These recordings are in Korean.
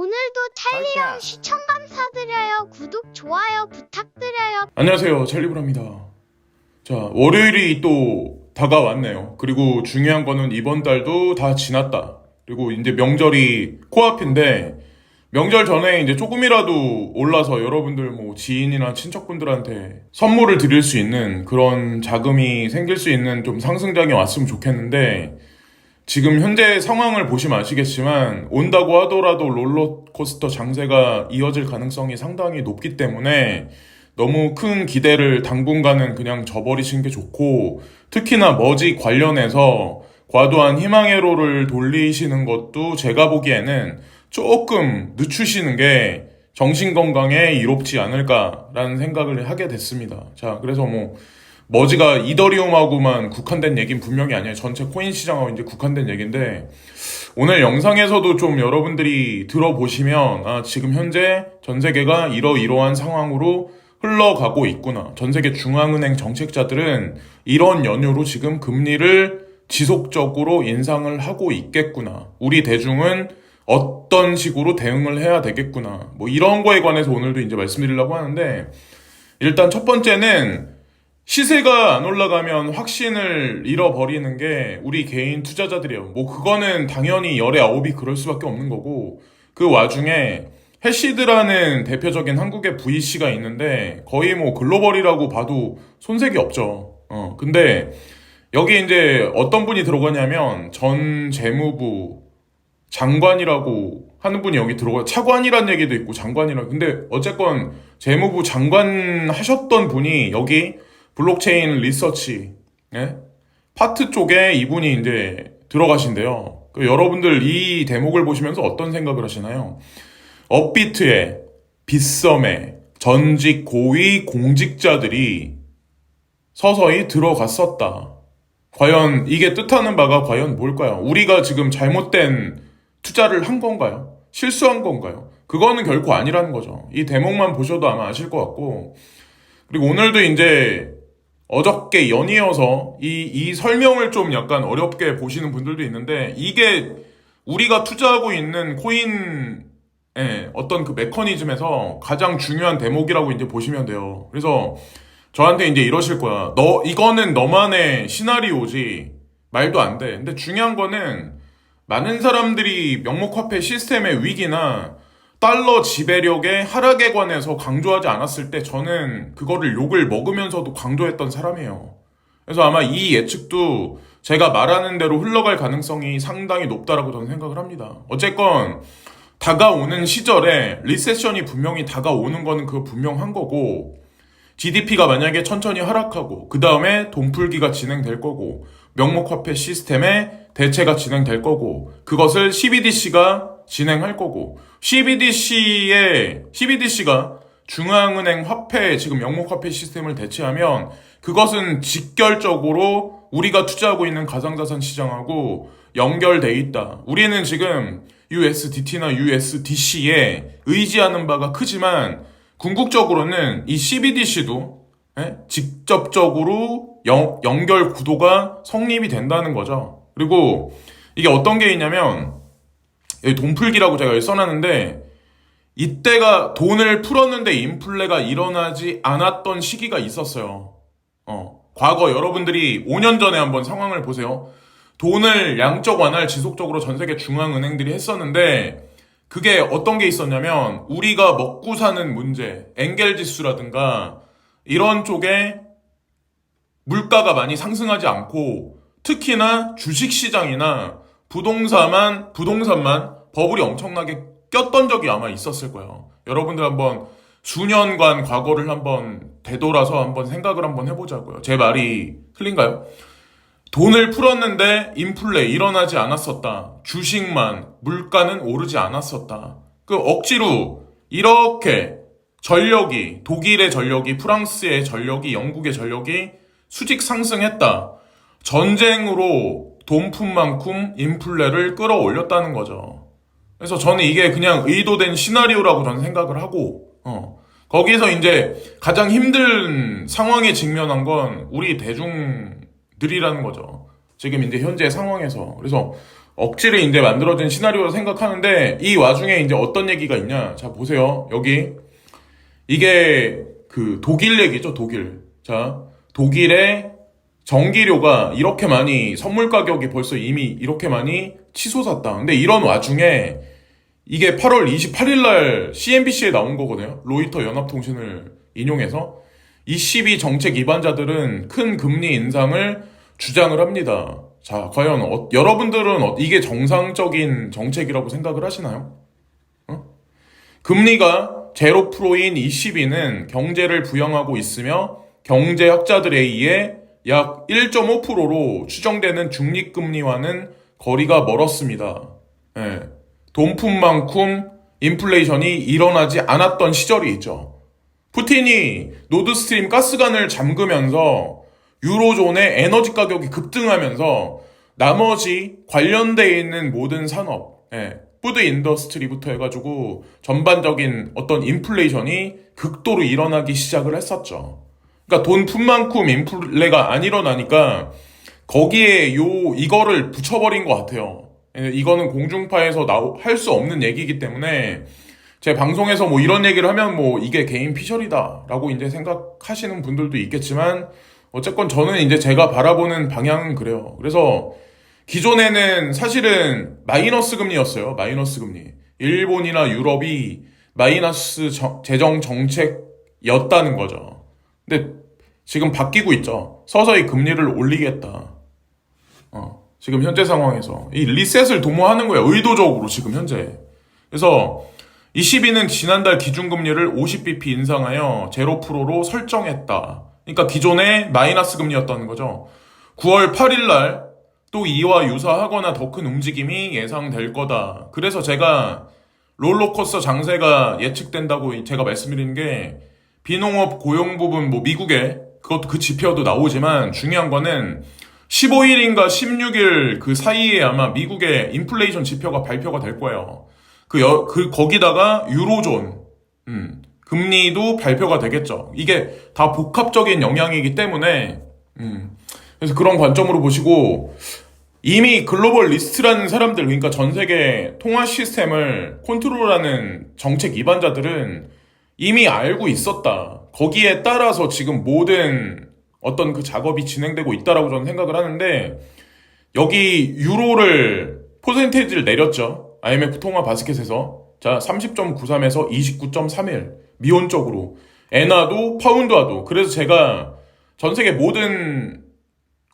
오늘도 찰리형 시청 감사드려요. 구독, 좋아요 부탁드려요. 안녕하세요. 찰리브라입니다. 자, 월요일이 또 다가왔네요. 그리고 중요한 거는 이번 달도 다 지났다. 그리고 이제 명절이 코앞인데, 명절 전에 이제 조금이라도 올라서 여러분들 뭐 지인이나 친척분들한테 선물을 드릴 수 있는 그런 자금이 생길 수 있는 좀 상승장이 왔으면 좋겠는데, 지금 현재 상황을 보시면 아시겠지만 온다고 하더라도 롤러코스터 장세가 이어질 가능성이 상당히 높기 때문에 너무 큰 기대를 당분간은 그냥 저버리시는 게 좋고 특히나 머지 관련해서 과도한 희망회로를 돌리시는 것도 제가 보기에는 조금 늦추시는 게 정신 건강에 이롭지 않을까라는 생각을 하게 됐습니다. 자, 그래서 뭐 머지가 이더리움하고만 국한된 얘기는 분명히 아니에요. 전체 코인 시장하고 이제 국한된 얘기인데 오늘 영상에서도 좀 여러분들이 들어보시면 아 지금 현재 전 세계가 이러이러한 상황으로 흘러가고 있구나. 전 세계 중앙은행 정책자들은 이런 연유로 지금 금리를 지속적으로 인상을 하고 있겠구나. 우리 대중은 어떤 식으로 대응을 해야 되겠구나. 뭐 이런 거에 관해서 오늘도 이제 말씀드리려고 하는데 일단 첫 번째는 시세가 안 올라가면 확신을 잃어버리는 게 우리 개인 투자자들이에요. 뭐 그거는 당연히 열의 아홉이 그럴 수밖에 없는 거고 그 와중에 해시드라는 대표적인 한국의 VC가 있는데 거의 뭐 글로벌이라고 봐도 손색이 없죠. 어 근데 여기 이제 어떤 분이 들어가냐면 전 재무부 장관이라고 하는 분이 여기 들어가 차관이란 얘기도 있고 장관이라 근데 어쨌건 재무부 장관 하셨던 분이 여기 블록체인 리서치 예? 파트 쪽에 이분이 이제 들어가신대요. 그 여러분들 이 대목을 보시면서 어떤 생각을 하시나요? 업비트에 빗썸에 전직 고위 공직자들이 서서히 들어갔었다. 과연 이게 뜻하는 바가 과연 뭘까요? 우리가 지금 잘못된 투자를 한 건가요? 실수한 건가요? 그거는 결코 아니라는 거죠. 이 대목만 보셔도 아마 아실 것 같고. 그리고 오늘도 이제 어저께 연이어서 이, 이 설명을 좀 약간 어렵게 보시는 분들도 있는데 이게 우리가 투자하고 있는 코인의 어떤 그 메커니즘에서 가장 중요한 대목이라고 이제 보시면 돼요. 그래서 저한테 이제 이러실 거야. 너, 이거는 너만의 시나리오지. 말도 안 돼. 근데 중요한 거는 많은 사람들이 명목화폐 시스템의 위기나 달러 지배력의 하락에 관해서 강조하지 않았을 때 저는 그거를 욕을 먹으면서도 강조했던 사람이에요. 그래서 아마 이 예측도 제가 말하는 대로 흘러갈 가능성이 상당히 높다라고 저는 생각을 합니다. 어쨌건 다가오는 시절에 리세션이 분명히 다가오는 거는 그거 분명한 거고 GDP가 만약에 천천히 하락하고 그 다음에 돈풀기가 진행될 거고 명목화폐 시스템의 대체가 진행될 거고 그것을 CBDC가 진행할 거고 CBDC의 CBDC가 중앙은행 화폐 지금 명목화폐 시스템을 대체하면 그것은 직결적으로 우리가 투자하고 있는 가상자산 시장하고 연결돼 있다. 우리는 지금 USDT나 USDC에 의지하는 바가 크지만 궁극적으로는 이 CBDC도 예? 직접적으로 연, 연결 구도가 성립이 된다는 거죠. 그리고 이게 어떤 게 있냐면 여기 돈풀기라고 제가 여기 써놨는데 이때가 돈을 풀었는데 인플레가 일어나지 않았던 시기가 있었어요. 어, 과거 여러분들이 5년 전에 한번 상황을 보세요. 돈을 양적 완화를 지속적으로 전 세계 중앙은행들이 했었는데 그게 어떤 게 있었냐면 우리가 먹고 사는 문제, 엔겔 지수라든가 이런 쪽에 물가가 많이 상승하지 않고 특히나 주식 시장이나 부동산만 부동산만 버블이 엄청나게 꼈던 적이 아마 있었을 거예요. 여러분들 한번 수년간 과거를 한번 되돌아서 한번 생각을 한번 해보자고요. 제 말이 틀린가요? 돈을 풀었는데 인플레 일어나지 않았었다. 주식만 물가는 오르지 않았었다. 그 억지로 이렇게 전력이 독일의 전력이 프랑스의 전력이 영국의 전력이 수직 상승했다. 전쟁으로 돈푼 만큼 인플레를 끌어올렸다는 거죠. 그래서 저는 이게 그냥 의도된 시나리오라고 저는 생각을 하고, 어. 거기서 이제 가장 힘든 상황에 직면한 건 우리 대중들이라는 거죠. 지금 이제 현재 상황에서. 그래서 억지로 이제 만들어진 시나리오로 생각하는데 이 와중에 이제 어떤 얘기가 있냐? 자 보세요 여기 이게 그 독일 얘기죠 독일. 자 독일의 전기료가 이렇게 많이 선물 가격이 벌써 이미 이렇게 많이 치솟았다. 근데 이런 와중에 이게 8월 28일 날 CNBC에 나온 거거든요. 로이터 연합통신을 인용해서 22 정책 위반자들은 큰 금리 인상을 주장을 합니다. 자, 과연 어- 여러분들은 어- 이게 정상적인 정책이라고 생각을 하시나요? 어? 금리가 제로 프로인 22는 경제를 부양하고 있으며 경제학자들에 의해 약 1.5%로 추정되는 중립금리와는 거리가 멀었습니다. 예. 돈푼만큼 인플레이션이 일어나지 않았던 시절이 있죠. 푸틴이 노드스트림 가스관을 잠그면서 유로존의 에너지 가격이 급등하면서 나머지 관련되어 있는 모든 산업, 예, 푸드 인더스트리부터 해가지고 전반적인 어떤 인플레이션이 극도로 일어나기 시작을 했었죠. 그러니까 돈 푼만큼 인플레가 안 일어나니까 거기에 요 이거를 붙여버린 것 같아요. 예, 이거는 공중파에서 할 수 없는 얘기이기 때문에 제 방송에서 뭐 이런 얘기를 하면 뭐 이게 개인 피셜이다라고 이제 생각하시는 분들도 있겠지만 어쨌건 저는 이제 제가 바라보는 방향은 그래요. 그래서 기존에는 사실은 마이너스 금리였어요. 마이너스 금리. 일본이나 유럽이 마이너스 정- 재정 정책이었다는 거죠. 근데 지금 바뀌고 있죠. 서서히 금리를 올리겠다. 어, 지금 현재 상황에서 이 리셋을 도모하는 거예요. 의도적으로 지금 현재. 그래서 22는 지난달 기준금리를 50bp 인상하여 0%로 설정했다. 그러니까 기존에 마이너스 금리였다는 거죠. 9월 8일 날 또 이와 유사하거나 더 큰 움직임이 예상될 거다. 그래서 제가 롤러코스터 장세가 예측된다고 제가 말씀드리는 게 비농업 고용 부분 뭐 미국에 그것도 그 지표도 나오지만 중요한 거는 15일인가 16일 그 사이에 아마 미국의 인플레이션 지표가 발표가 될 거예요. 그, 여, 그, 거기다가 유로존, 음, 금리도 발표가 되겠죠. 이게 다 복합적인 영향이기 때문에, 음, 그래서 그런 관점으로 보시고, 이미 글로벌 리스트라는 사람들, 그러니까 전 세계 통화 시스템을 컨트롤하는 정책 위반자들은 이미 알고 있었다. 거기에 따라서 지금 모든 어떤 그 작업이 진행되고 있다라고 저는 생각을 하는데, 여기 유로를 퍼센테이지를 내렸죠. IMF 통화 바스켓에서. 자, 30.93에서 29.31. 미온적으로. 엔화도 파운드화도. 그래서 제가 전 세계 모든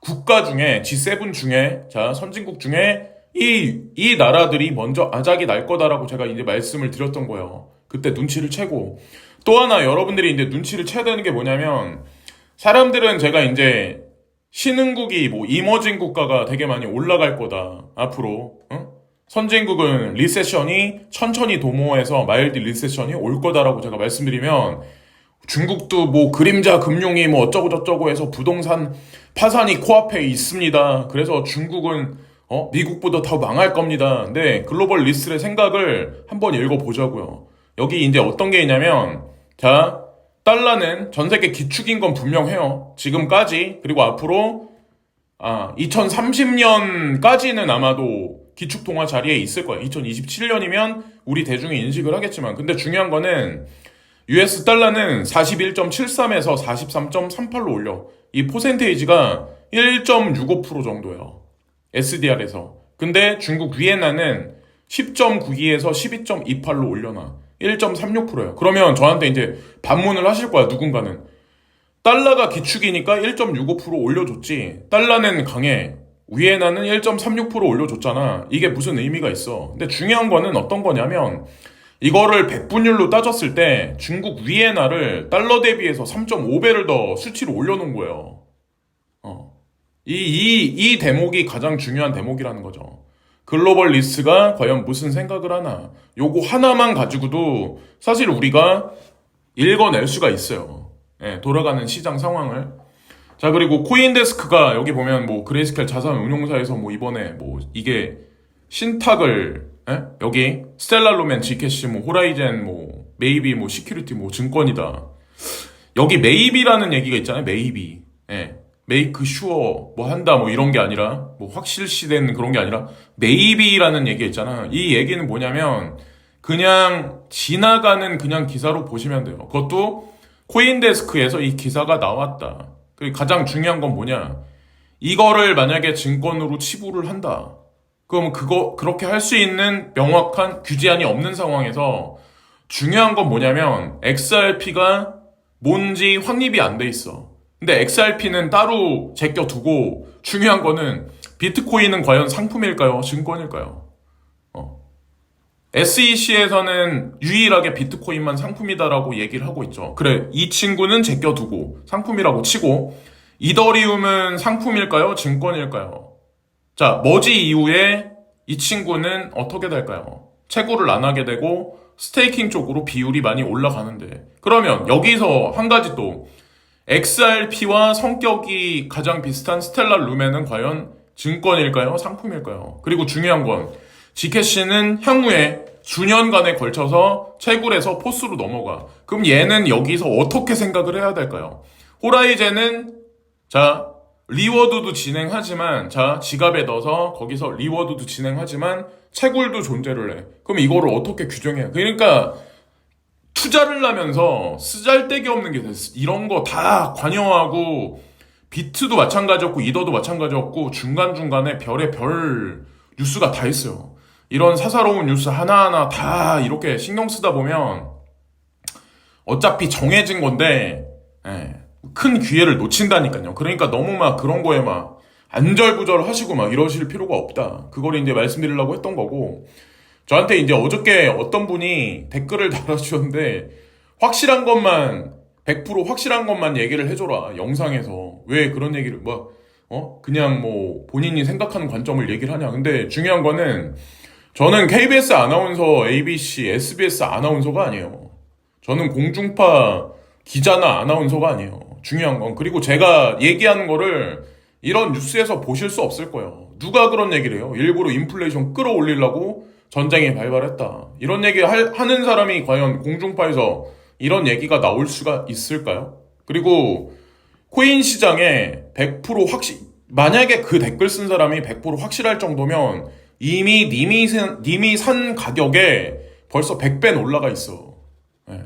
국가 중에 G7 중에 자, 선진국 중에 이, 이 나라들이 먼저 아작이 날 거다라고 제가 이제 말씀을 드렸던 거예요. 그때 눈치를 채고. 또 하나 여러분들이 이제 눈치를 채야 되는 게 뭐냐면 사람들은 제가 이제 신흥국이 뭐 이머징 국가가 되게 많이 올라갈 거다 앞으로 응? 선진국은 리세션이 천천히 도모해서 마일드 리세션이 올 거다라고 제가 말씀드리면 중국도 뭐 그림자 금융이 뭐 어쩌고 저쩌고 해서 부동산 파산이 코앞에 있습니다. 그래서 중국은 어 미국보다 더 망할 겁니다. 근데 글로벌 리스트의 생각을 한번 읽어보자고요. 여기 이제 어떤 게 있냐면 자 달러는 전 세계 기축인 건 분명해요. 지금까지 그리고 앞으로 아 2030년까지는 아마도 기축 통화 자리에 있을 거예요. 2027년이면 우리 대중이 인식을 하겠지만 근데 중요한 거는 US 달러는 41.73에서 43.38로 올려. 이 포센테이지가 1.65% 정도예요. SDR에서. 근데 중국 위엔나는 10.92에서 12.28로 올려놔. 1.36%예요. 그러면 저한테 이제 반문을 하실 거야, 누군가는. 달러가 기축이니까 1.65% 올려줬지. 달러는 강해. 위에나는 1.36% 올려줬잖아. 이게 무슨 의미가 있어. 근데 중요한 거는 어떤 거냐면, 이거를 백분율로 따졌을 때 중국 위에나를 달러 대비해서 3.5배를 더 수치로 올려놓은 거예요. 어. 이, 이, 이 대목이 가장 중요한 대목이라는 거죠. 글로벌 리스가 과연 무슨 생각을 하나. 요거 하나만 가지고도 사실 우리가 읽어낼 수가 있어요. 예, 돌아가는 시장 상황을. 자, 그리고 코인데스크가 여기 보면 뭐 그레이스켈 자산 운용사에서 뭐 이번에 뭐 이게 신탁을 예? 여기 스텔라로맨, 지캐시, 뭐 호라이젠, 뭐 메이비, 뭐 시큐리티, 뭐 증권이다. 여기 메이비라는 얘기가 있잖아요. 메이비. 예. 메이크 슈어 뭐 한다 뭐 이런 게 아니라 뭐 확실시된 그런 게 아니라 메이비라는 얘기 있잖아. 이 얘기는 뭐냐면 그냥 지나가는 그냥 기사로 보시면 돼요. 그것도 코인데스크에서 이 기사가 나왔다. 그 가장 중요한 건 뭐냐? 이거를 만약에 증권으로 치부를 한다. 그럼 그거 그렇게 할 수 있는 명확한 규제안이 없는 상황에서 중요한 건 뭐냐면 XRP가 뭔지 확립이 안 돼 있어. 근데 XRP는 따로 제껴두고 중요한 거는 비트코인은 과연 상품일까요? 증권일까요? 어. SEC에서는 유일하게 비트코인만 상품이다라고 얘기를 하고 있죠. 그래, 이 친구는 제껴두고 상품이라고 치고 이더리움은 상품일까요? 증권일까요? 자, 머지 이후에 이 친구는 어떻게 될까요? 채굴을 안 하게 되고 스테이킹 쪽으로 비율이 많이 올라가는데 그러면 여기서 한 가지 또 XRP와 성격이 가장 비슷한 스텔라 루멘은 과연 증권일까요? 상품일까요? 그리고 중요한 건 지캐시는 향후에 수년간에 걸쳐서 채굴에서 포스로 넘어가. 그럼 얘는 여기서 어떻게 생각을 해야 될까요? 호라이젠은 자 리워드도 진행하지만 자 지갑에 넣어서 거기서 리워드도 진행하지만 채굴도 존재를 해. 그럼 이거를 어떻게 규정해요? 그러니까 투자를 하면서 쓰잘데기 없는 게 됐어. 이런 거 다 관여하고 비트도 마찬가지였고 이더도 마찬가지였고 중간중간에 별의 별 뉴스가 다 있어요. 이런 사사로운 뉴스 하나하나 다 이렇게 신경 쓰다 보면 어차피 정해진 건데 예, 큰 기회를 놓친다니까요. 그러니까 너무 막 그런 거에 막 안절부절 하시고 막 이러실 필요가 없다. 그걸 이제 말씀드리려고 했던 거고 저한테 이제 어저께 어떤 분이 댓글을 달아주셨는데 확실한 것만 100% 확실한 것만 얘기를 해줘라 영상에서. 왜 그런 얘기를 뭐 어? 그냥 뭐 본인이 생각하는 관점을 얘기를 하냐. 근데 중요한 거는 저는 KBS 아나운서, ABC, SBS 아나운서가 아니에요. 저는 공중파 기자나 아나운서가 아니에요. 중요한 건. 그리고 제가 얘기하는 거를 이런 뉴스에서 보실 수 없을 거예요. 누가 그런 얘기를 해요? 일부러 인플레이션 끌어올리려고 전쟁이 발발했다. 이런 얘기 할- 하는 사람이 과연 공중파에서 이런 얘기가 나올 수가 있을까요? 그리고 코인 시장에 100% 확실, 만약에 그 댓글 쓴 사람이 100% 확실할 정도면 이미 님이, 산- 님이 산 가격에 벌써 100배 올라가 있어. 예.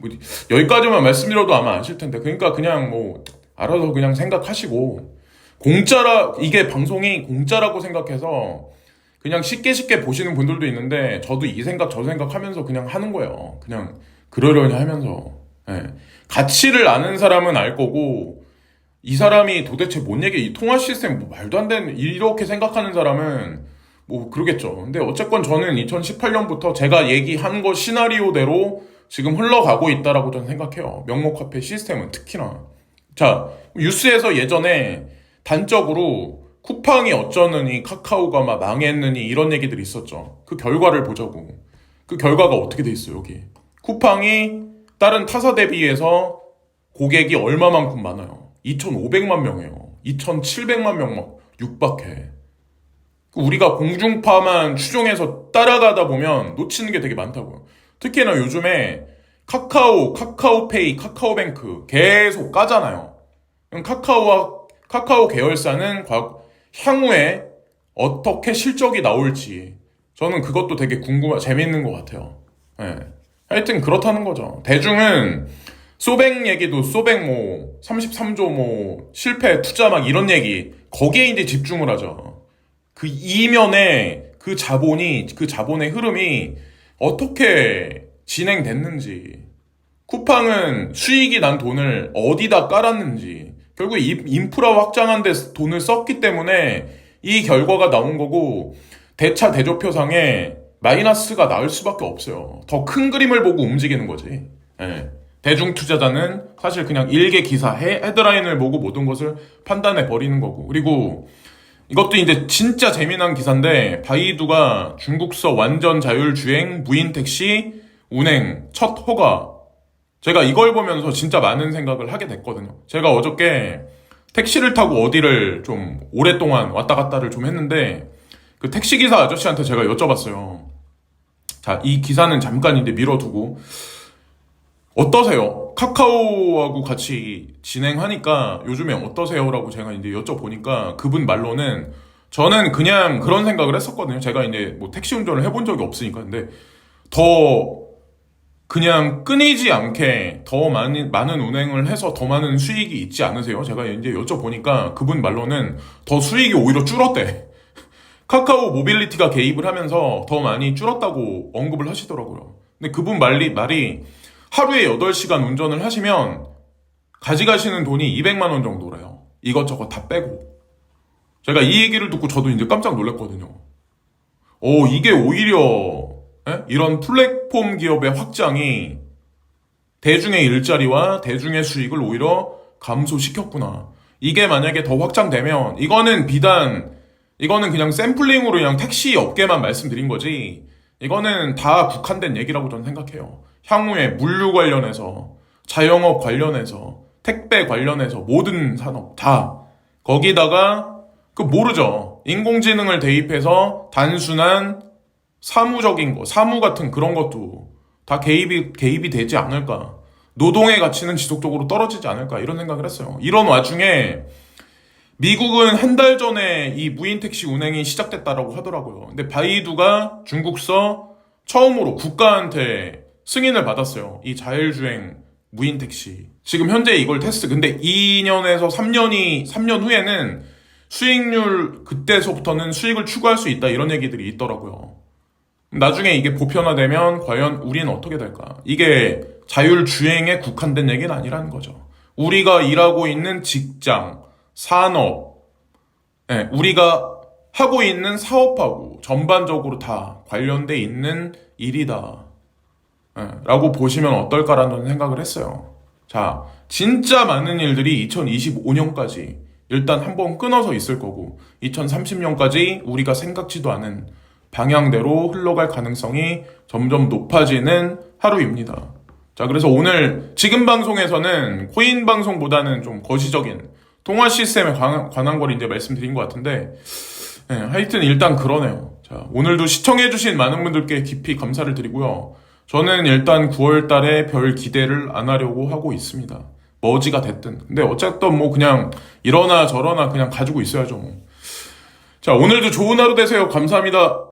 뭐, 여기까지만 말씀드려도 아마 아실 텐데. 그러니까 그냥 뭐, 알아서 그냥 생각하시고, 공짜라, 이게 방송이 공짜라고 생각해서 그냥 쉽게 쉽게 보시는 분들도 있는데 저도 이 생각 저 생각 하면서 그냥 하는 거예요. 그냥 그러려니 하면서 예. 가치를 아는 사람은 알 거고 이 사람이 도대체 뭔 얘기 이 통화 시스템 뭐 말도 안 되는 이렇게 생각하는 사람은 뭐 그러겠죠. 근데 어쨌건 저는 2018년부터 제가 얘기한 거 시나리오대로 지금 흘러가고 있다라고 저는 생각해요. 명목 화폐 시스템은 특히나 자 뉴스에서 예전에 단적으로 쿠팡이 어쩌느니 카카오가 막 망했느니 이런 얘기들이 있었죠. 그 결과를 보자고. 그 결과가 어떻게 돼 있어요, 여기. 쿠팡이 다른 타사 대비해서 고객이 얼마만큼 많아요? 2,500만 명이에요. 2,700만 명 막 육박해. 그 우리가 공중파만 추종해서 따라가다 보면 놓치는 게 되게 많다고요. 특히나 요즘에 카카오, 카카오페이, 카카오뱅크 계속 까잖아요. 카카오와 카카오 계열사는 과- 향후에 어떻게 실적이 나올지 저는 그것도 되게 궁금하 재밌는 것 같아요. 예. 하여튼 그렇다는 거죠. 대중은 소백 얘기도 소백 뭐 33조 뭐 실패 투자 막 이런 얘기 거기에 이제 집중을 하죠. 그 이면에 그 자본이 그 자본의 흐름이 어떻게 진행됐는지 쿠팡은 수익이 난 돈을 어디다 깔았는지 결국 이 인프라 확장한 데 돈을 썼기 때문에 이 결과가 나온 거고 대차 대조표상에 마이너스가 나올 수밖에 없어요. 더 큰 그림을 보고 움직이는 거지. 예. 대중 투자자는 사실 그냥 일개 기사 헤- 헤드라인을 보고 모든 것을 판단해 버리는 거고. 그리고 이것도 이제 진짜 재미난 기사인데 바이두가 중국서 완전 자율 주행 무인 택시 운행 첫 허가 제가 이걸 보면서 진짜 많은 생각을 하게 됐거든요. 제가 어저께 택시를 타고 어디를 좀 오랫동안 왔다 갔다를 좀 했는데 그 택시 기사 아저씨한테 제가 여쭤봤어요. 자, 이 기사는 잠깐 이제 밀어두고 어떠세요? 카카오하고 같이 진행하니까 요즘에 어떠세요라고 제가 이제 여쭤보니까 그분 말로는 저는 그냥 그런 생각을 했었거든요. 제가 이제 뭐 택시 운전을 해본 적이 없으니까. 근데 더 그냥 끊이지 않게 더 많은, 많은 운행을 해서 더 많은 수익이 있지 않으세요? 제가 이제 여쭤보니까 그분 말로는 더 수익이 오히려 줄었대. 카카오 모빌리티가 개입을 하면서 더 많이 줄었다고 언급을 하시더라고요. 근데 그분 말이, 말이 하루에 8시간 운전을 하시면 가져가시는 돈이 200만 원 정도래요. 이것저것 다 빼고. 제가 이 얘기를 듣고 저도 이제 깜짝 놀랐거든요. 오, 이게 오히려 예? 이런 플랫폼 기업의 확장이 대중의 일자리와 대중의 수익을 오히려 감소시켰구나. 이게 만약에 더 확장되면 이거는 비단 이거는 그냥 샘플링으로 그냥 택시 업계만 말씀드린 거지. 이거는 다 국한된 얘기라고 저는 생각해요. 향후에 물류 관련해서 자영업 관련해서 택배 관련해서 모든 산업 다 거기다가 그 모르죠. 인공지능을 대입해서 단순한 사무적인 거, 사무 같은 그런 것도 다 개입이, 개입이 되지 않을까. 노동의 가치는 지속적으로 떨어지지 않을까. 이런 생각을 했어요. 이런 와중에 미국은 한 달 전에 이 무인 택시 운행이 시작됐다라고 하더라고요. 근데 바이두가 중국서 처음으로 국가한테 승인을 받았어요. 이 자율주행 무인 택시. 지금 현재 이걸 테스트. 근데 2년에서 3년이, 3년 후에는 수익률, 그때서부터는 수익을 추구할 수 있다. 이런 얘기들이 있더라고요. 나중에 이게 보편화되면 과연 우리는 어떻게 될까? 이게 자율주행에 국한된 얘기는 아니라는 거죠. 우리가 일하고 있는 직장, 산업, 예, 우리가 하고 있는 사업하고 전반적으로 다 관련돼 있는 일이다. 예, 라고 보시면 어떨까라는 생각을 했어요. 자, 진짜 많은 일들이 2025년까지 일단 한번 끊어서 있을 거고, 2030년까지 우리가 생각지도 않은 방향대로 흘러갈 가능성이 점점 높아지는 하루입니다. 자, 그래서 오늘 지금 방송에서는 코인 방송보다는 좀 거시적인 통화 시스템에 관한, 관한 걸 이제 말씀드린 것 같은데, 예, 하여튼 일단 그러네요. 자, 오늘도 시청해주신 많은 분들께 깊이 감사를 드리고요. 저는 일단 9월 달에 별 기대를 안 하려고 하고 있습니다. 머지가 됐든. 근데 어쨌든 뭐 그냥 이러나 저러나 그냥 가지고 있어야죠. 뭐. 자, 오늘도 좋은 하루 되세요. 감사합니다.